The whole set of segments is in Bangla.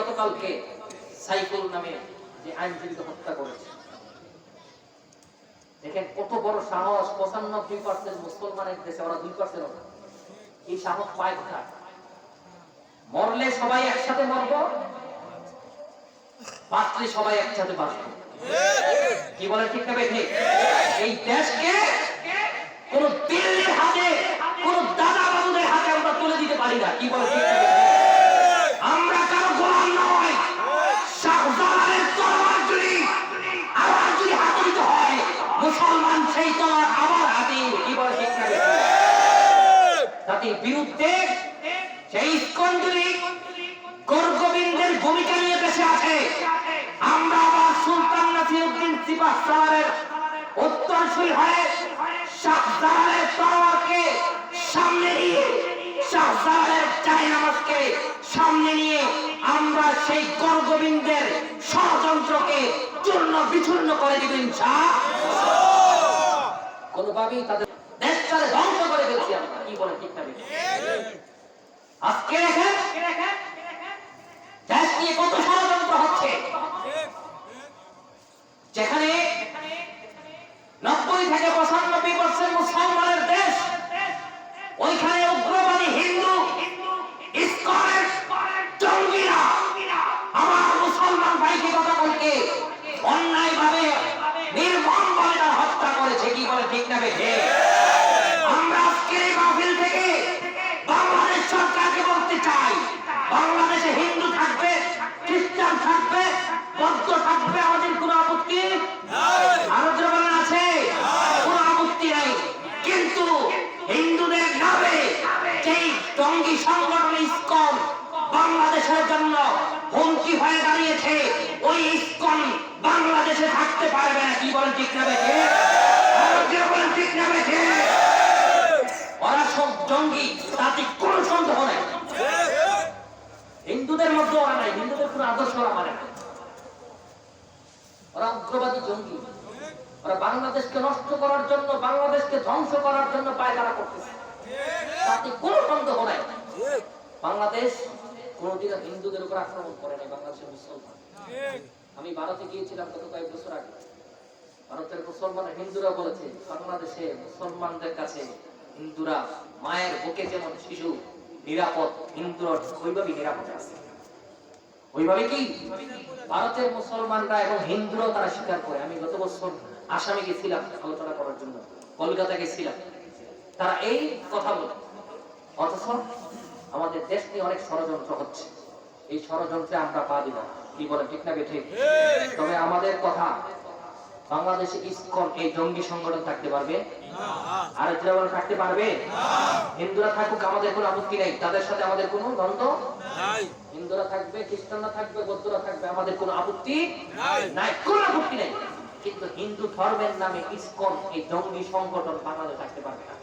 গতকালকে সাইফুল নামে যে আইনজীবীকে হত্যা করেছে। দেখেন কত বড় সাহস, পঁচানব্বই পার্সেন্ট মুসলমানের দেশে, ওরা দুই পার্সেন্ট এই সাহস পায় কোথায়? মরলে সবাই একসাথে মরবো, বাঁচলে সবাই একসাথে বাঁচবো। কি বলে ঠিক না ঠিক এই দেশকে কোন দিল্লির হাতে, কোন দাদা বাবুদের হাতে আমরা তুলে দিতে পারি না। কি বলে ঠিক না তাদের বিরুদ্ধে সেই ইস্কন যদি গোবিন্দের ভূমিকা নিয়ে দেশে আছে। আমরা আবার সুলতান নাসিরউদ্দিন সিপাহ সালারের উত্তরসূরি হয়ে শাহজালালের তরবারকে সামনে নিয়ে, শাহজালালের জায়নামাজকে সামনে নিয়ে আমরা সেই গোবিন্দের ষড়যন্ত্রকে চূর্ণ বিচূর্ণ করে দিব ইনশাআল্লাহ কোনোভাবেই তাদের করে ফেলছি আমরা কি বলে ঠিক না? আজকে দেখেন দেশ নিয়ে কত ষড়যন্ত্র সংগঠন ইস্কন বাংলাদেশের জন্য হুমকি হয়ে দাঁড়িয়েছে। ওই ইস্কন বাংলাদেশে থাকতে পারবে না। কি বলেন, ঠিক না ঠিক না ওরা সব জঙ্গি, তাতে কোন সন্দেহ নাই। হিন্দুদের মধ্যে ওরা নাই, হিন্দুদের কোন আদর্শ ওরা মানে ওরা উগ্রবাদী জঙ্গি। ওরা বাংলাদেশকে নষ্ট করার জন্য, বাংলাদেশকে ধ্বংস করার জন্য পায়তারা করতেছে। তাতে কোন সন্দেহ নাই। বাংলাদেশ হিন্দুদের উপর আক্রমণ করে নাই বাংলাদেশের মুসলমান। আমি ভারতে গিয়েছিলাম গত কয়েক বছর আগে। ভারতের মুসলমান হিন্দুরা বলেছে বাংলাদেশে মুসলমানদের কাছে হিন্দুরা মায়ের বুকে যেমন শিশু নিরাপদ হিন্দুরা ওইভাবেই নিরাপদ আছে। ওইভাবে কি? ভারতের মুসলমানরা এবং হিন্দুরাও তারা স্বীকার করে। আমি গত বছর আসামে গেছিলাম আলোচনা করার জন্য কলকাতা গেছিলাম। তারা এই কথা বলে। অথচ আমাদের দেশ নিয়ে অনেক ষড়যন্ত্র হচ্ছে। এই ষড়যন্ত্রে আমরা পা দিব। কি বলে ঠিক না ঠিক তবে আমাদের কথা বাংলাদেশে ইসকন এই জঙ্গি সংগঠন থাকতে পারবে? আর ইসরায়েল থাকতে পারবে? হিন্দুরা থাকুক আমাদের কোনো আপত্তি নেই। তাদের সাথে আমাদের কোনো দ্বন্দ্ব হিন্দুরা থাকবে খ্রিস্টানরা থাকবে বৌদ্ধরা থাকবে আমাদের কোনো আপত্তি নাই। কোনো আপত্তি নেই। কিন্তু হিন্দু ধর্মের নামে ইসকন এই জঙ্গি সংগঠন বাংলাদেশে থাকতে পারবে না।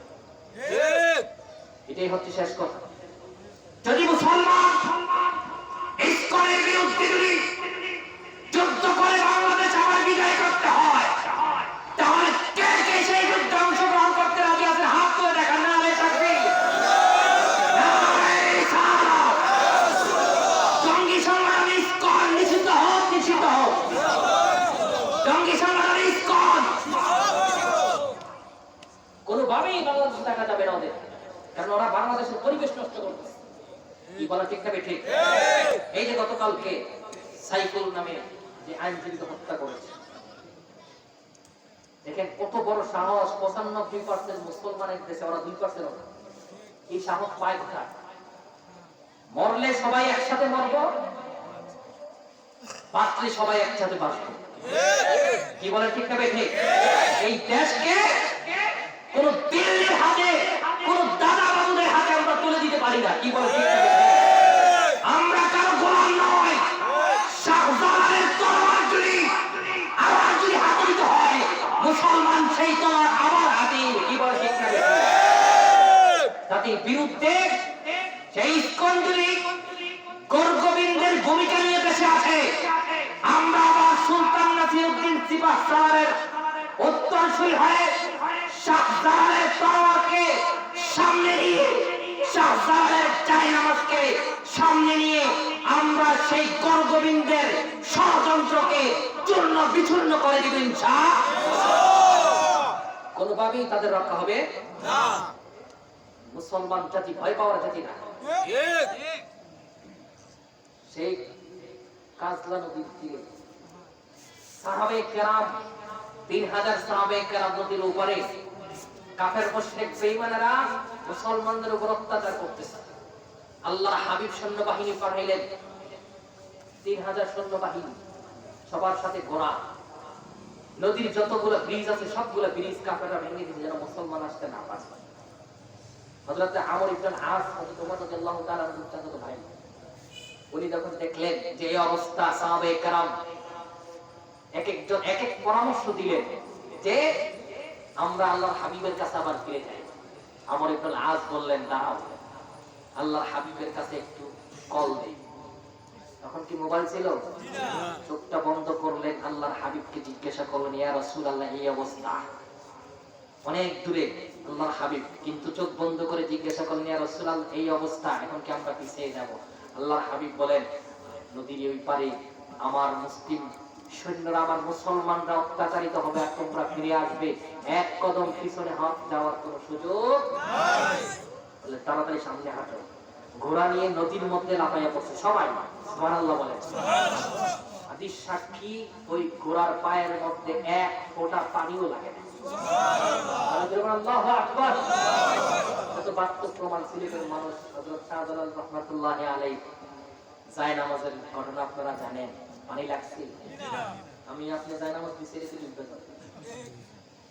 এটাই হচ্ছে শেষ কথা। যদি মুসলমান ইসকনের বিরুদ্ধে যদি যুদ্ধ করে বাংলাদেশ আবার বিজয় করতে হয়, তাহলে কে কে সেই যুদ্ধে অংশগ্রহণ করতে রাজি আছে? হাত তুলে দেখান, না রে থাকবে জঙ্গি সংগঠন ইসকন নিষিদ্ধ হোক নিষিদ্ধ হোক। জঙ্গি সংগঠন ইসকন। কোনোভাবেই বাংলাদেশে দেখা যাবে না ওদের। কারণ ওরা বাংলাদেশের পরিবেশ নষ্ট করতেছে। কি বলা ঠিক না ঠিক। এই যে গতকালকে সাইফুল নামে যে আইনজীবীকে হত্যা করেছে দেখেন কত বড় সাহস পঁচানব্বই পার্সেন্ট মুসলমানের দেশে ওরা দুই পার্সেন্ট এই সাহস পায় কোথায়? মরলে সবাই একসাথে মরবো বাঁচলে সবাই একসাথে বাঁচবো। কি বলে ঠিক না ঠিক এই দেশকে কোন দিল্লির হাতে কোন দাদা হাতে আমরা তুলে দিতে পারি না। কি বলে? আমরা কারও গোলাম নয় শাহজালালের তরবার যদি আবার যদি হাতে হয় মুসলমান সেই তরবার আবার হাতে কি বলে ঠিক বিরুদ্ধে সেই ইস্কন যদি গোবিন্দের ভূমিকা নিয়ে দেশে আছে। আমরা আবার সুলতান নাসিরউদ্দিন সিপাহ সালারের উত্তরসূরি হয়ে শাহজালালের তরবারকে সামনে নিয়ে শাহজালালের জায়নামাজকে সামনে নিয়ে আমরা সেই গর্গবিন্দের ষড়যন্ত্রকে চূর্ণ বিচূর্ণ করে দিব ইনশা কোনোভাবেই তাদের রক্ষা হবে মুসলমান জাতি ভয় পাওয়ার জাতি না। সেই কাজলা নদীর তীরে সাহাবে কেরাম, তিন হাজার সাহাবে কেরাম নদীর উপরে কাফের মুশরিক বেঈমানেরা মুসলমানদের উপর অত্যাচার করতেছে। আল্লাহ হাবিব সৈন্যবাহিনী পাঠাইলেন। তিন হাজার সৈন্যবাহিনী, সবার সাথে ঘোড়া। নদীর যতগুলো ব্রিজ আছে, সবগুলো ব্রিজ কাফেররা ভেঙে দিয়েছে যেন মুসলমান আসতে না পারে। হযরত আমর ইবনে আস হযরত ওমর রাদিয়াল্লাহু তাআলা চাচাতো ভাই, উনি যখন দেখলেন যে এই অবস্থা সাহাবে কারাম এক একজন এক এক পরামর্শ দিলেন যে আমরা আল্লাহর হাবিবের কাছে আবার ফিরে যাই। আমর ইবনে আস বললেন, দাঁড়াও, আল্লাহর হাবিবের কাছে একটু কল দেই। তখন কি মোবাইল ছিল? চোখটা বন্ধ করলেন, আল্লাহর হাবিবকে জিজ্ঞাসা করলেন, ইয়া রাসূলুল্লাহ, এই অবস্থা? অনেক দূরে আল্লাহর হাবিব, কিন্তু চোখ বন্ধ করে জিজ্ঞাসা করলেন, ইয়া রাসূলুল্লাহ, এই অবস্থা? এখন কি আমরা পিছিয়ে যাব? আল্লাহর হাবিব বলেন, নদীর ওই পারে আমার মুসলিম সৈন্যরা, আমার মুসলমানরা অত্যাচারিত হবে আর তোমরা ফিরে আসবে। এক কদম পিছনে হাত যাওয়ার কোনো সুযোগ বলে তাড়াতাড়ি সামনে হাঁটো। ঘোড়া নিয়ে নদীর মধ্যে লাফাইয়া পড়ছে। সবাই সুবহানাল্লাহ বলে হাদিস সাক্ষী ওই ঘোড়ার পায়ের মধ্যে এক ফোঁটা পানিও লাগে না। ঘটনা আপনারা জানেন। পানি লাগছে। আমি আপনি যায় নামাজ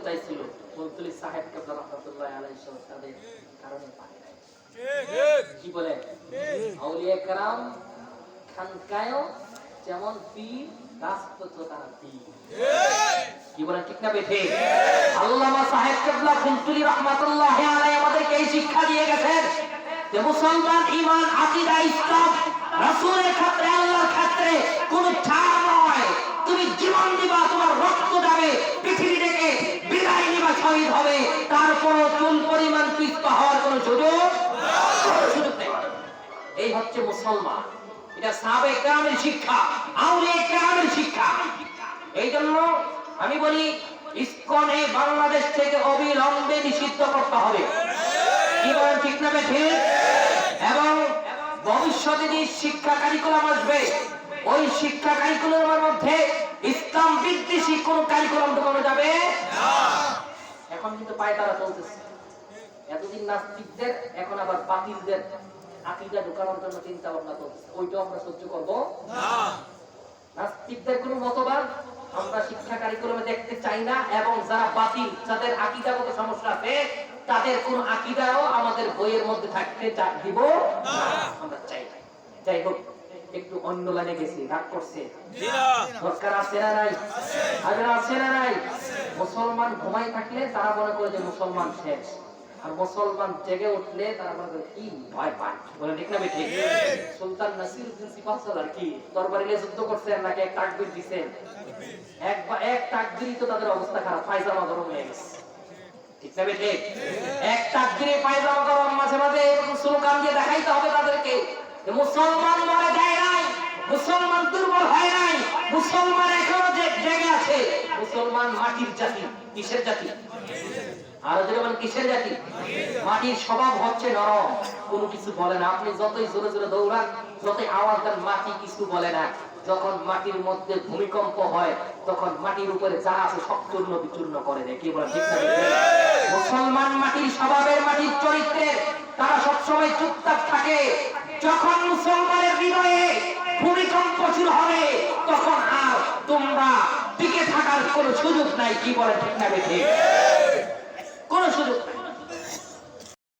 করতে চাইছিল মুলতুলি সাহেব কেবলা রহমতুল্লাহ আলাইহি সহ তাদের কারণে কি বলে? আউলিয়া কারাম খানকায় যেমন পীর রাজপুত্র ছাড় নয়। তুমি জীবন দিবা, তোমার রক্ত যাবে পৃথিবী থেকে। বিদায় নিবা, শহীদ হবে। তারপর চুল পরিমাণ পিছপা হওয়ার কোনো সুযোগ কোনো সুযোগ এই হচ্ছে মুসলমান। এটা সাহাবে কেরামের শিক্ষা আউলিয়া কেরামের শিক্ষা। এই জন্য আমি বলি, ইসকনে বাংলাদেশ থেকে অবিলম্বে নিষিদ্ধ করতে হবে। কি বলেন, ঠিক না ঠিক এবং ভবিষ্যতে যে শিক্ষা কারিকুলাম আসবে, ওই শিক্ষা কারিকুলামের মধ্যে ইসলাম বিদ্বেষী কোন কারিকুলাম ঢোকানো যাবে? এখন কিন্তু পায়ে তারা চলতেছে। এতদিন নাস্তিকদের এখন আবার বাতিলদের আকিদা ঢোকানোর জন্য চিন্তা ভাবনা করতেছে ওইটাও আমরা সহ্য করব? নাস্তিকদের কোনো মতবাদ আমরা শিক্ষা কারিকুলামে দেখতে চাই না এবং যারা বাতিল যাদের আকিদাগত সমস্যা আছে তাদের কোন আকিদাও আমাদের বইয়ের মধ্যে থাকতে দিব? আমরা চাই না। যাই হোক। একটু অন্য লাইনে গেছি রাগ করছে। দরকার আছে না নাই? আগে আছে না নাই? মুসলমান ঘুমাই থাকলে তারা মনে করে যে মুসলমান শেষ। আর মুসলমান জেগে উঠলে তারা মনে করে কি ভয় পায়? বলে ঠিক না বেঠিক সুলতান নাসির উদ্দিন সিপাহসালার কি? দরবারিলে যুদ্ধ করছেন নাকি এক তাকবীর দিছেন? এক বা- এক তাকবীরই তো তাদের অবস্থা খারাপ। পায়জামা গরম হয়ে গেছে। ঠিক না বেঠিক এক তাকবীরে পায়জামা গরম মাঝে মাঝে এরকম স্লোগান দিয়ে দেখাইতে হবে তাদেরকে। মুসলমান যায় নাই, মুসলমান দুর্বল হয় নাই, মুসলমান এখনও যে জেগে আছে, মুসলমান মাটির জাতি, কিসের জাতি? আরও কিসের জাতি? মাটির স্বভাব হচ্ছে নরম, কোনো কিছু বলে না। আপনি যতই জোরে জোরে দৌড়ান, যতই আওয়াজ দেন, মাটি কিছু বলে না। যখন মাটির মধ্যে ভূমিকম্প হয়, তখন মাটির উপরে যা আছে সব চূর্ণ বিচূর্ণ করে দেয়। কি বলে মুসলমান মাটির স্বভাবের, মাটির চরিত্রের, তারা সবসময় চুপচাপ থাকে। যখন মুসলমানের হৃদয়ে ভূমিকম্প শুরু হবে, তখন আর তোমরা টিকে থাকার কোনো সুযোগ নাই, কি বলে ঠিক না কোন কোনো সুযোগ